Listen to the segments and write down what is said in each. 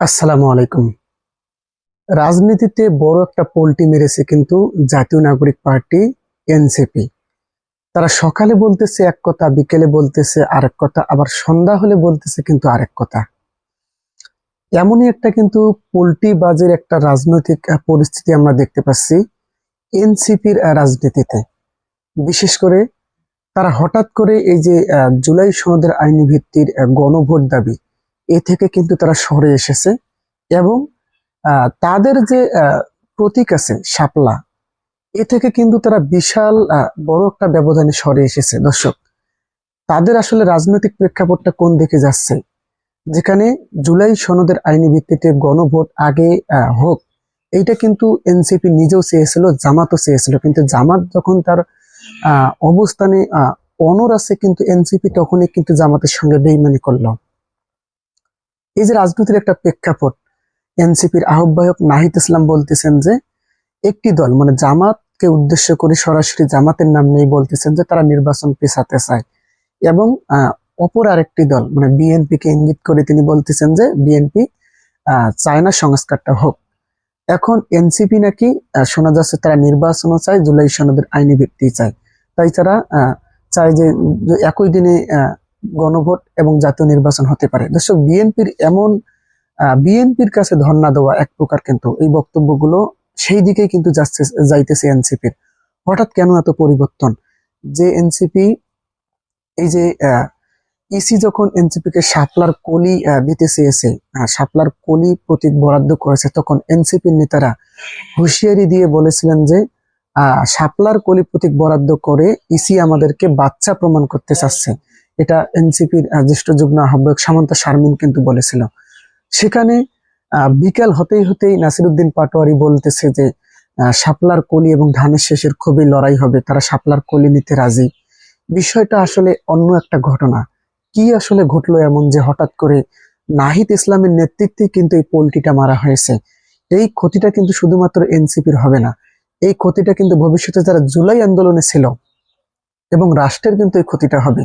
আসসালামু আলাইকুম। রাজনীতিতে বড় একটা পোল্টি মেরেছে কিন্তু জাতীয় নাগরিক পার্টি এনসিপি। তারা সকালে বলতেছে, এক কথা, বিকেলে বলতেছে, আরেক কথা, আবার সন্ধ্যা হলে বলতেছে কিন্তু আরেক কথা। এমনই একটা কিন্তু পোল্টি বাজের একটা রাজনৈতিক পরিস্থিতি আমরা দেখতে পাচ্ছি এনসিপির রাজনীতিতে। বিশেষ করে তারা হঠাৎ করে এই যে জুলাই সনদের আইনি ভিত্তির গণভোট দাবি এ থেকে কিন্তু তারা সরে এসেছে এবং তাদের যে প্রতীক আছে শাপলা, এ থেকে কিন্তু তারা বিশাল বড় একটা ব্যবধানে সরে এসেছে। দর্শক, তাদের আসলে রাজনৈতিক প্রেক্ষাপটটা কোন দিকে যাচ্ছে? যেখানে জুলাই সনদের আইনি ভিত্তিতে গণভোট আগে হোক, এইটা কিন্তু এনসিপি নিজেও চেয়েছিল, জামাতও চেয়েছিল। কিন্তু জামাত যখন তার অবস্থানে অনর আছে, কিন্তু এনসিপি তখনই কিন্তু জামাতের সঙ্গে বেইমানি করল। এই যে রাজনীতির একটা প্রেক্ষাপট, এনসিপির আহ্বায়ক নাহিদ ইসলাম বলতেছেন যে, একটি দল মানে জামাতকে উদ্দেশ্য করে সরাসরি জামাতের নাম নেই বলতেছেন যে, তারা নির্বাচন পেছাতে চায়। এবং অপর আরেকটি দল মানে বিএনপি কে ইঙ্গিত করে তিনি বলতেছেন যে, বিএনপি চায়না সংস্কারটা হোক। এখন এনসিপি নাকি শোনা যাচ্ছে তারা নির্বাচনও চায়, জুলাই সনদের আইনি ভিত্তি চায়। তাই তারা চায় যে একই দিনে গণভোট এবং জাতীয় নির্বাচন হতে পারে। দর্শক বিএনপির এমন বিএনপির কাছে ধর্ণা দেওয়া এক প্রকার কিন্তু এই বক্তব্যগুলো সেই দিকে কিন্তু যাচ্ছে যাইতেছে এনসিপির। হঠাৎ কেন এত পরিবর্তন? যে এনসিপি এই যে ইসি যখন এনসিপি কে শাপলার কলি দিতে চেয়েছে আহ, শাপলার কলি প্রতীক বরাদ্দ করেছে তখন এনসিপির নেতারা হুঁশিয়ারি দিয়ে বলেছিলেন যে আহ, শাপলার কলি প্রতীক বরাদ্দ করে ইসি আমাদেরকে বাচ্চা প্রমাণ করতে চাচ্ছে। এটা এনসিপির জ্যেষ্ঠ যুগ্ম আহ্বায়ক সামন্ত শারমিন কিন্তু বলেছিল। সেখানে বিকাল হতেই হতেই নাসিরুদ্দিন পাটোয়ারি বলতেছে যে আহ, শাপলার কলি এবং ধানের শেষের খুবই লড়াই হবে তারা শাপলার কলি নিতে রাজি। বিষয়টা আসলে অন্য একটা ঘটনা। কি আসলে ঘটলো এমন যে হঠাৎ করে নাহিদ ইসলামের নেতৃত্বে কিন্তু এই পোলটিটা মারা হয়েছে? এই ক্ষতিটা কিন্তু শুধুমাত্র এনসিপির হবে না। এই ক্ষতিটা কিন্তু ভবিষ্যতে যারা জুলাই আন্দোলনে ছিল এবং রাষ্ট্রের কিন্তু এই ক্ষতিটা হবে।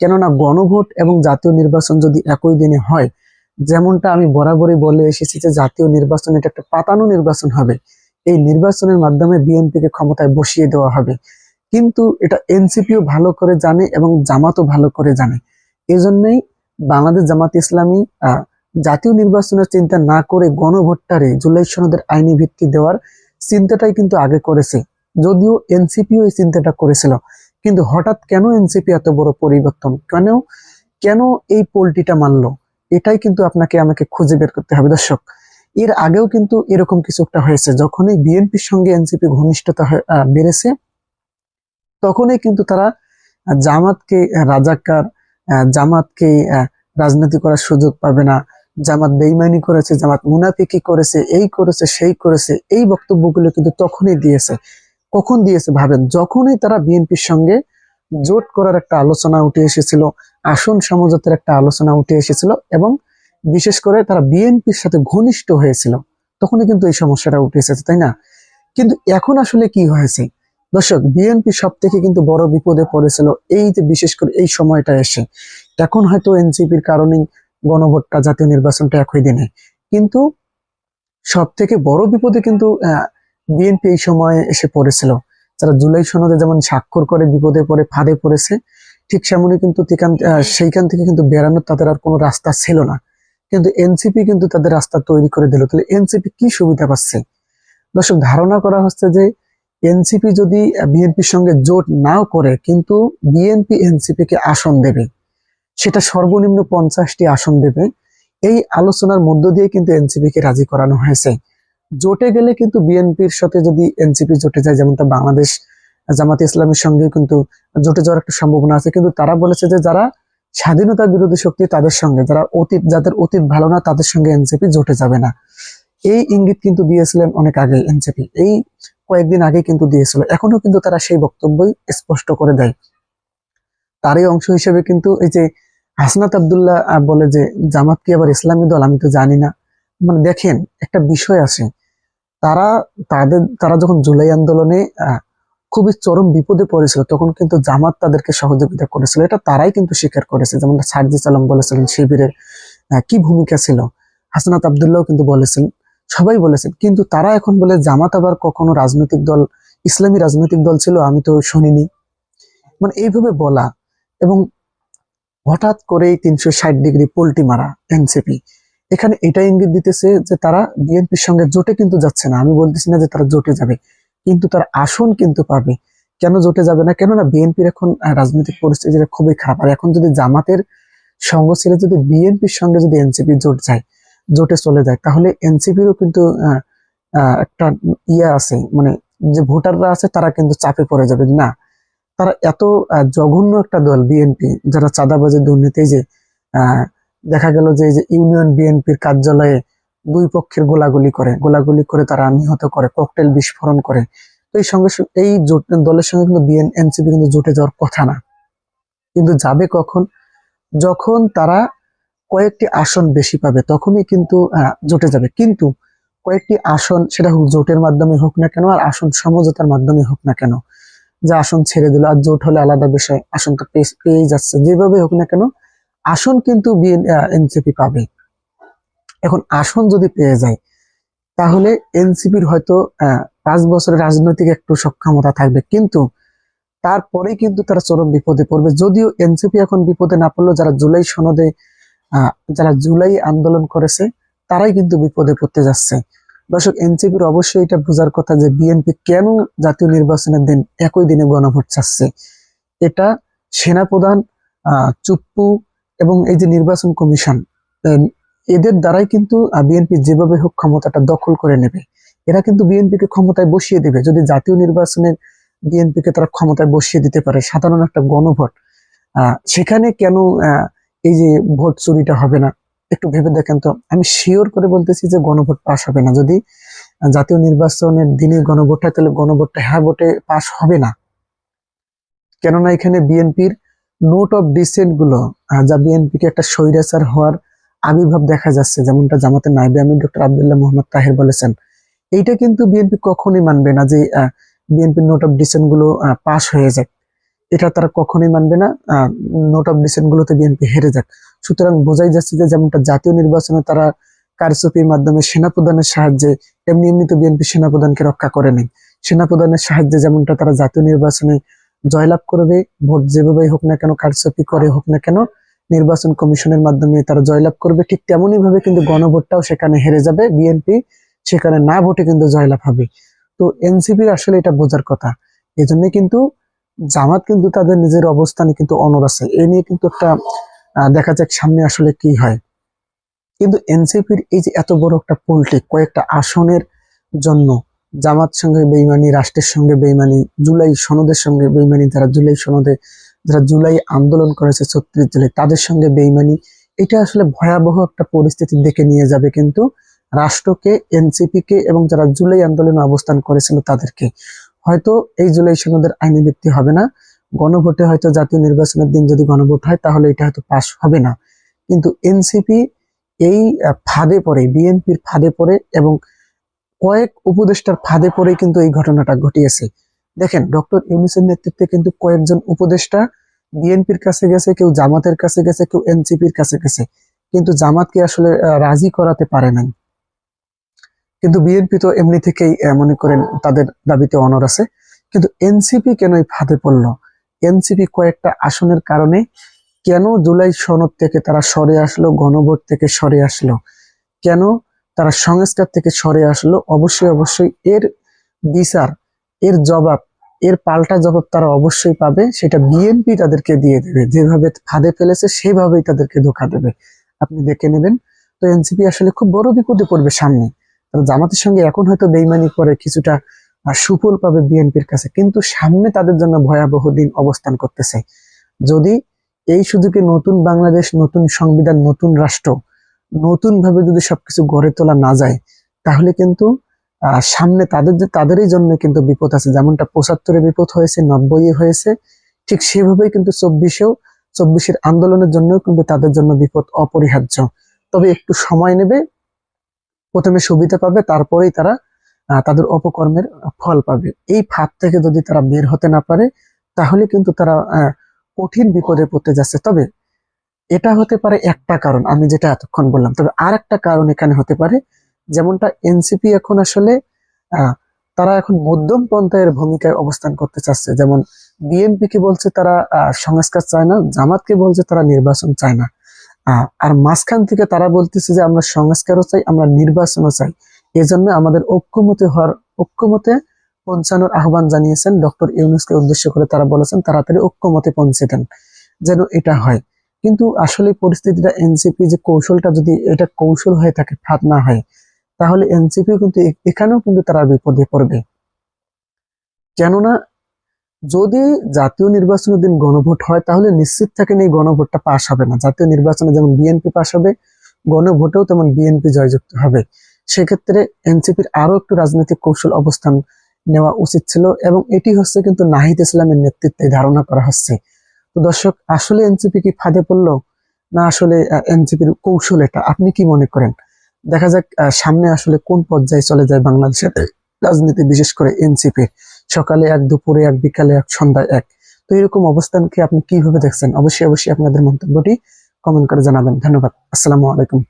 কেননা গণভোট এবং জাতীয় নির্বাচন যদি একই দিনে হয়, যেমনটা আমি বরাবরই বলে এসেছি যে জাতীয় নির্বাচন এটা একটা পাতানো নির্বাচন হবে। এই নির্বাচনের মাধ্যমে বিএনপিকে ক্ষমতায় বসিয়ে দেওয়া হবে। কিন্তু এটা এনসিপিও ভালো করে জানে এবং জামাতও ভালো করে জানে। এই জন্যই বাংলাদেশ জামাত ইসলামী জাতীয় নির্বাচনের চিন্তা না করে গণভোটটারে জুলাই সনদের আইনি ভিত্তি দেওয়ার চিন্তাটাই কিন্তু আগে করেছে। যদিও এনসিপিও এই চিন্তাটা করেছিল। কিন্তু হঠাৎ কেন এনসিপি এত বড় পরিবর্তন? কেন কেন এই পোলটিটা মানলো? এটাই কিন্তু আপনাকে, আমাকে খুঁজে বের করতে হবে। দর্শক, এর আগেও কিন্তু এরকম কিছু একটা হয়েছে। যখনই বিএনপির সঙ্গে এনসিপি ঘনিষ্ঠতা বেড়েছে, তখনই কিন্তু তারা জামাতকে রাজাকার জামাতকে রাজনীতি করার সুযোগ পাবে না। জামাত বেইমানি করেছে, জামাত মুনাফিকি করেছে, এই করেছে, সেই করেছে। এই বক্তব্যগুলো কিন্তু তখনই দিয়েছে। কখন দিয়েছে ভাবেন? যখনই তারা বিএনপির সঙ্গে জোট করার একটা আলোচনা উঠে এসেছিল, আসন সমঝোতার একটা আলোচনা উঠে এসেছিল এবং বিশেষ করে তারা বিএনপির সাথে ঘনিষ্ঠ হয়েছিল, তখনই কিন্তু এই সমস্যাটা উঠে এসেছে, তাই না? কিন্তু এখন আসলে কি হয়েছে? দর্শক, বিএনপি সব থেকে কিন্তু বড় বিপদে পড়েছিল এই যে বিশেষ করে এই সময়টা এসে। এখন হয়তো এনসিপির কারণেই গণভোটটা জাতীয় নির্বাচনটা একই দিনে। কিন্তু সব থেকে বড় বিপদে কিন্তু বিএনপি এই সময়ে এসে পড়েছিল। যারা জুলাই সনদে যেমন স্বাক্ষর করে, বিপদে পড়ে, ফাঁদে পড়েছে, ঠিক সেমনই কিন্তু সেইখান থেকে কিন্তু বেরানোর তাদের আর কোনো রাস্তা ছিল না। কিন্তু এনসিপি কিন্তু তাদের রাস্তা তৈরি করে দিল। তাহলে এনসিপি কি সুবিধা পাচ্ছে? দর্শক, ধারণা করা হচ্ছে যে এনসিপি যদি বিএনপির সঙ্গে জোট নাও করে, কিন্তু বিএনপি এনসিপি কে আসন দেবে। সেটা সর্বনিম্ন পঞ্চাশটি আসন দেবে। এই আলোচনার মধ্য দিয়ে কিন্তু এনসিপি কে রাজি করানো হয়েছে। জোটে গেলে কিন্তু বিএনপির সাথে যদি এনসিপি জোটে যায়, যেমনটা বাংলাদেশ জামাতে ইসলামের সঙ্গে কিন্তু জোটে যাওয়ার একটা সম্ভাবনা আছে। কিন্তু তারা বলেছে যে যারা স্বাধীনতা বিরোধী শক্তি তাদের সঙ্গে, যারা অতীত, যাদের অতীত ভালো না, তাদের সঙ্গে এনসিপি জোটে যাবে না। এই ইঙ্গিত কিন্তু দিয়েছিলেন অনেক আগে এনসিপি। এই কয়েকদিন আগে কিন্তু দিয়েছিল। এখনও কিন্তু তারা সেই বক্তব্যই স্পষ্ট করে দেয়। তারই অংশ হিসেবে কিন্তু এই যে হাসনাত আবদুল্লাহ বলে যে, জামাত কি আবার ইসলামী দল? আমি তো জানি না। মানে দেখেন, একটা বিষয় আছে। তারা তাদের, তারা যখন জুলাই আন্দোলনে খুবই চরম বিপদে পড়েছিল, তখন কিন্তু জামাত তাদেরকে সহযোগিতা করেছিল। এটা তারাই কিন্তু স্বীকার করেছে যেমন সার্জিস আলম বলেছিলেন শিবিরের কি ভূমিকা ছিল। হাসনাত আবদুল্লাহ কিন্তু বলেছেন, সবাই বলেছেন। কিন্তু তারা এখন বলে জামাত আবার কখনো রাজনৈতিক দল, ইসলামী রাজনৈতিক দল ছিল, আমি তো শুনিনি। মানে এইভাবে বলা, এবং হঠাৎ করেই তিনশো ষাট ডিগ্রি পোল্টি মারা, এনসিপি। এখানে এটা ইঙ্গিত দিতেছে যে তারা বিএনপির সঙ্গে জোটে কিন্তু যাচ্ছে না। আমি বলতেছি না যে তারা জোটে যাবে কিন্তু তার আসন কিন্তু পাবে। কেন জোটে যাবে না? কেননা বিএনপির এখন রাজনৈতিক পরিস্থিতিটা খুবই খারাপ। আর এখন যদি জামাতের সঙ্গ ছেড়ে যদি বিএনপির সঙ্গে যদি এনসিপি জোট যায় জোটে চলে যায় তাহলে এনসিপিরও কিন্তু একটা ইয়ে আছে। মানে যে ভোটাররা আছে তারা কিন্তু চাপে পড়ে যাবে। না তারা এত জঘন্য একটা দল বিএনপি যারা চাঁদাবাজি দুর্নীতি যে আহ, দেখা গেল যে ইউনিয়ন বিএনপির কার্যালয়ে দুই পক্ষের গোলাগুলি করে গোলাগুলি করে তারা নিহত করে, ককটেল বিস্ফোরণ করে। এই সঙ্গে এই জোট, দলের সঙ্গে কিন্তু বিএন, এনসিপি কিন্তু জোটে যাওয়ার কথা না। কিন্তু যাবে কখন? যখন তারা কয়েকটি আসন বেশি পাবে, তখনই কিন্তু জোটে যাবে। কিন্তু কয়েকটি আসন সেটা হোক জোটের মাধ্যমে হোক না কেন, আর আসন সমঝোতার মাধ্যমে হোক না কেন। যে আসন ছেড়ে দিল, আর জোট হলে আলাদা বিষয় আসনটা পেয়ে- যাচ্ছে। যেভাবে হোক না কেন আসন কিন্তু এনসিপি পাবে। এখন আসন যদি পেয়ে যায় তাহলে এনসিপির হয়তো পাঁচ বছরের রাজনৈতিক একটু সক্ষমতা থাকবে। কিন্তু তারপরে কিন্তু তারা চরম বিপদে পড়বে। যদিও এনসিপি এখন বিপদে না পড়লেও যারা জুলাই সনদে যারা জুলাই আন্দোলন করেছে তারাই কিন্তু বিপদে পড়তে যাচ্ছে। দর্শক এনসিপির অবশ্যই এটা বোঝার কথা যে বিএনপি কেন জাতীয় নির্বাচনের দিন একই দিনে গণভোট চাচ্ছে। এটা সেনাপ্রধান আহ, চুপ্পু এবং এই যে নির্বাচন কমিশন এদের দ্বারাই কিন্তু বিএনপি যেভাবে হোক ক্ষমতাটা দখল করে নেবে, এরা কিন্তু বিএনপিকে ক্ষমতায় বসিয়ে দিবে। যদি জাতীয় নির্বাচনের বিএনপিকে তারা ক্ষমতায় বসিয়ে দিতে পারে, সাধারণ একটা গণভোট সেখানে কেন এই যে ভোট চুরিটা হবে না? একটু ভেবে দেখেন তো। আমি শিওর করে বলতেছি যে গণভোট পাস হবে না। যদি জাতীয় নির্বাচনের দিনে গণভোট হয়, তাহলে গণভোটটা হ্যাঁ ভোটে পাস হবে না। কেননা এখানে বিএনপির নোট অফ ডিসেন্টগুলো আহ, যা বিএনপিকে একটা স্বৈরাচার হওয়ার আবির্ভাব দেখা যাচ্ছে যেমনটা জামাতের নাইবে আমির ডক্টর আবদুল্লাহ মোহাম্মদ তাহের বলেছেন। এইটা কিন্তু বিএনপি কখনোই মানবে না যে বিএনপির নোট অফ ডিসেন্টগুলো পাস হয়ে যায় এটা তারা কখনোই মানবে না নোট অফ ডিসেন্ট গুলোতে বিএনপি হেরে যাক। সুতরাং বোঝাই যাচ্ছে যে যেমনটা জাতীয় নির্বাচনে তারা কারচুপির মাধ্যমে সেনাপ্রধানের সাহায্যে এমনি এমনি তো বিএনপি সেনাপ্রধানকে রক্ষা করে নেই। সেনাপ্রধানের সাহায্যে যেমনটা তারা জাতীয় নির্বাচনে জয়লাভ করবে, ভোট যেভাবেই হোক না কেন, কারচুপি করে হোক না কেন, নির্বাচন কমিশনের মাধ্যমে তারা জয়লাভ করবে। ঠিক তেমনই ভাবে কিন্তু গণভোটটাও সেখানে হেরে যাবে, বিএনপি সেখানে না ভোটে কিন্তু জয়লাভ হবে। তো এনসিপির আসলে এটা বোঝার কথা। এজন্য কিন্তু জামাত কিন্তু তাদের নিজের অবস্থানে কিন্তু অনর আছে। এ নিয়ে কিন্তু একটা দেখা যাক সামনে আসলে কি হয়। কিন্তু এনসিপির এই যে এত বড় একটা পোল্ট্রি, কয়েকটা আসনের জন্য জামাত সঙ্গে বেইমানি, রাষ্ট্রের সঙ্গে বেইমানি, জুলাই সনদের সঙ্গে বেইমানি, যারা জুলাই সনদে, যারা জুলাই আন্দোলন করেছে ছত্রিশ জুলাই, তাদের সঙ্গে বেইমানি। এটা আসলে ভয়াবহ একটা পরিস্থিতি দেখে নিয়ে যাবে কিন্তু রাষ্ট্রকে এনসিপি কে এবং যারা জুলাই আন্দোলনে অবস্থান করেছিল তাদেরকে। হয়তো এই জুলাই সনদের আইনি ভিত্তি হবে না। গণভোটে হয়তো জাতীয় নির্বাচনের দিন যদি গণভোট হয়, তাহলে এটা হয়তো পাশ হবে না। কিন্তু এনসিপি এই ফাঁদে পড়ে, বিএনপির ফাঁদে পড়ে এবং কয়েক উপদেষ্টার ফাঁদে পড়ে কিন্তু এই ঘটনাটা ঘটিয়েছে। দেখেন, ডক্টর ইউনুসের নেতৃত্বে কিন্তু কয়েকজন উপদেষ্টা বিএনপির কাছে গেছে, কেউ জামাতের কাছে গেছে, কেউ এনসিপির কাছে গেছে। কিন্তু জামাতকে আসলে রাজি করাতে পারে নাই। কিন্তু বিএনপি তো এমনি থেকেই মনে করেন তাদের দাবিতে অনর আছে। কিন্তু এনসিপি কেন এই ফাঁদে পড়ল? এনসিপি কয়েকটা আসনের কারণে কেন জুলাই সনদ থেকে তারা সরে আসলো, গণভোট থেকে সরে আসলো? কেন তারা সংস্কার থেকে সরে আসলো। অবশ্যই অবশ্যই এর বিচার, এর জবাব, এর পাল্টা জবাব তারা অবশ্যই পাবে। সেটা বিএনপি তাদেরকে দিয়ে দেবে। যেভাবে ফাঁদে ফেলেছে, সেভাবেই তাদেরকে ধোকা দেবে। আপনি দেখে নেবেন। তো এনসিপি আসলে খুব বড় বিপদে পড়বে সামনে। তারা জামাতের সঙ্গে এখন হয়তো বেইমানি করে কিছুটা সুফল পাবে বিএনপির কাছে। কিন্তু সামনে তাদের জন্য ভয়াবহ দিন অবস্থান করতেছে। যদি এই সুযোগে নতুন বাংলাদেশ, নতুন সংবিধান, নতুন রাষ্ট্র নতুন ভাবে যদি সবকিছু গড়ে তোলা না যায়, তাহলে কিন্তু সামনে তাদের যে, তাদেরই জন্য কিন্তু বিপদ আছে। যেমনটা পঁচাত্তরে বিপদ হয়েছে নব্বই হয়েছে, ঠিক সেভাবেই কিন্তু চব্বিশেও, চব্বিশের আন্দোলনের জন্য কিন্তু তাদের জন্য বিপদ অপরিহার্য। তবে একটু সময় নেবে, প্রথমে সুবিধা পাবে, তারপরেই তারা তাদের অপকর্মের ফল পাবে। এই ফাঁদ থেকে যদি তারা বের হতে না পারে, তাহলে কিন্তু তারা কঠিন বিপদে পড়তে যাচ্ছে। তবে এটা হতে পারে একটা কারণ, আমি যেটা এতক্ষণ বললাম। তবে আর একটা কারণ এখানে হতে পারে, যেমনটা এনসিপি এখন আসলে তারা এখন মধ্যম পন্থায়ের ভূমিকায় অবস্থান করতে চাচ্ছে। যেমন বিএনপি কে বলছে তারা সংস্কার চায় না, জামাতকে বলছে তারা নির্বাচন চায় না। আর মাঝখান থেকে তারা বলতেছে যে আমরা সংস্কারও চাই, আমরা নির্বাচনও চাই। এজন্য আমাদের ঐক্যমতে হওয়ার, ঐক্যমতে পৌঁছানোর আহ্বান জানিয়েছেন ডক্টর ইউনুসকে উদ্দেশ্য করে তারা বলেছেন, তাড়াতাড়ি ঐক্যমতে পৌঁছে দেন, যেন এটা হয়। কিন্তু আসলে পরিস্থিতিটা এনসিপি যে কৌশলটা যদি এটা কৌশল হয়ে থাকে, ফাঁদ না হয়, তাহলে এনসিপি কিন্তু এখানেও কিন্তু তারা বিপদে পড়বে। কেননা যদি জাতীয় নির্বাচনের দিন গণভোট হয়, তাহলে নিশ্চিত থাকেন এই গণভোটটা পাশ হবে না। জাতীয় নির্বাচনে যেমন বিএনপি পাশ হবে, গণভোটেও তেমন বিএনপি জয়যুক্ত হবে। সেক্ষেত্রে এনসিপির আরও একটু রাজনৈতিক কৌশল অবস্থান নেওয়া উচিত ছিল এবং এটি হচ্ছে কিন্তু নাহিদ ইসলামের নেতৃত্বে ধারণা করা হচ্ছে। তো দর্শক, আসলে এনসিপি কি ফাঁদে পড়ল? না আসলে এনসিপির কৌশল এটা? আপনি কি মনে করেন? দেখা যাক সামনে আসলে কোন পর্যায়ে চলে যায় বাংলাদেশের রাজনীতি, বিশেষ করে এনসিপি। সকালে এক, দুপুরে এক, বিকালে এক, সন্ধ্যায় এক। তো এরকম অবস্থানকে আপনি কীভাবে দেখছেন? অবশ্যই অবশ্যই আপনাদের মন্তব্যটি কমেন্ট করে জানাবেন। ধন্যবাদ। আসসালামু আলাইকুম।